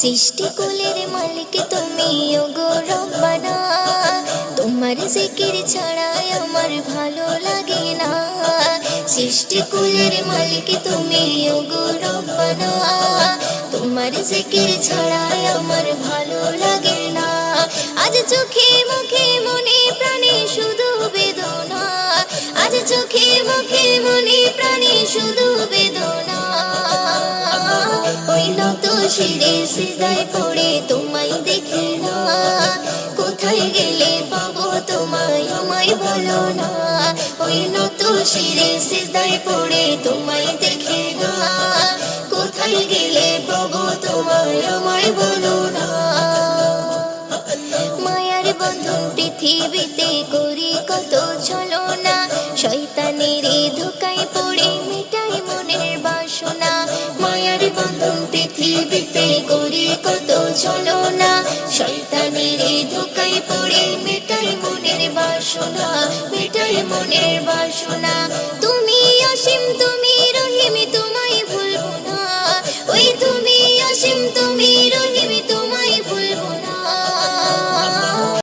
সৃষ্টি কুলের মালিক তুমি, ওগো রব্বানা। তোমার জিকির ছাড়া আমার ভালো লাগে না। সৃষ্টি কুলের মালিক তুমি, ওগো রব্বানা। তোমার জিকির ছাড়া আমার ভালো লাগে না। আজ চোখে মুখে মনে প্রাণে শুধু বেদনা। আজ চোখে মুখে মনে প্রাণে শুধু বেদনা। ওই নত শিরে সিজায় পড়ে তোমায় দেখে না। কোথায় গেলে পাবো তোমায় আমায় বলো না। ওই নত শিরে সিজায় পড়ে তোমায় দেখে না। কোথায় বলো না। মায়ার বন্ধন পৃথিবীতে করি কত চলো না শয়তানের ধোকায় পড়ে মিটাই মনের বাসনা। মায়ার বন্ধন পৃথিবীতে করি কত চলো না শয়তানের ধোকায় পড়ে মিটাই মনের বাসনা। মিটাই মনের বাসনা।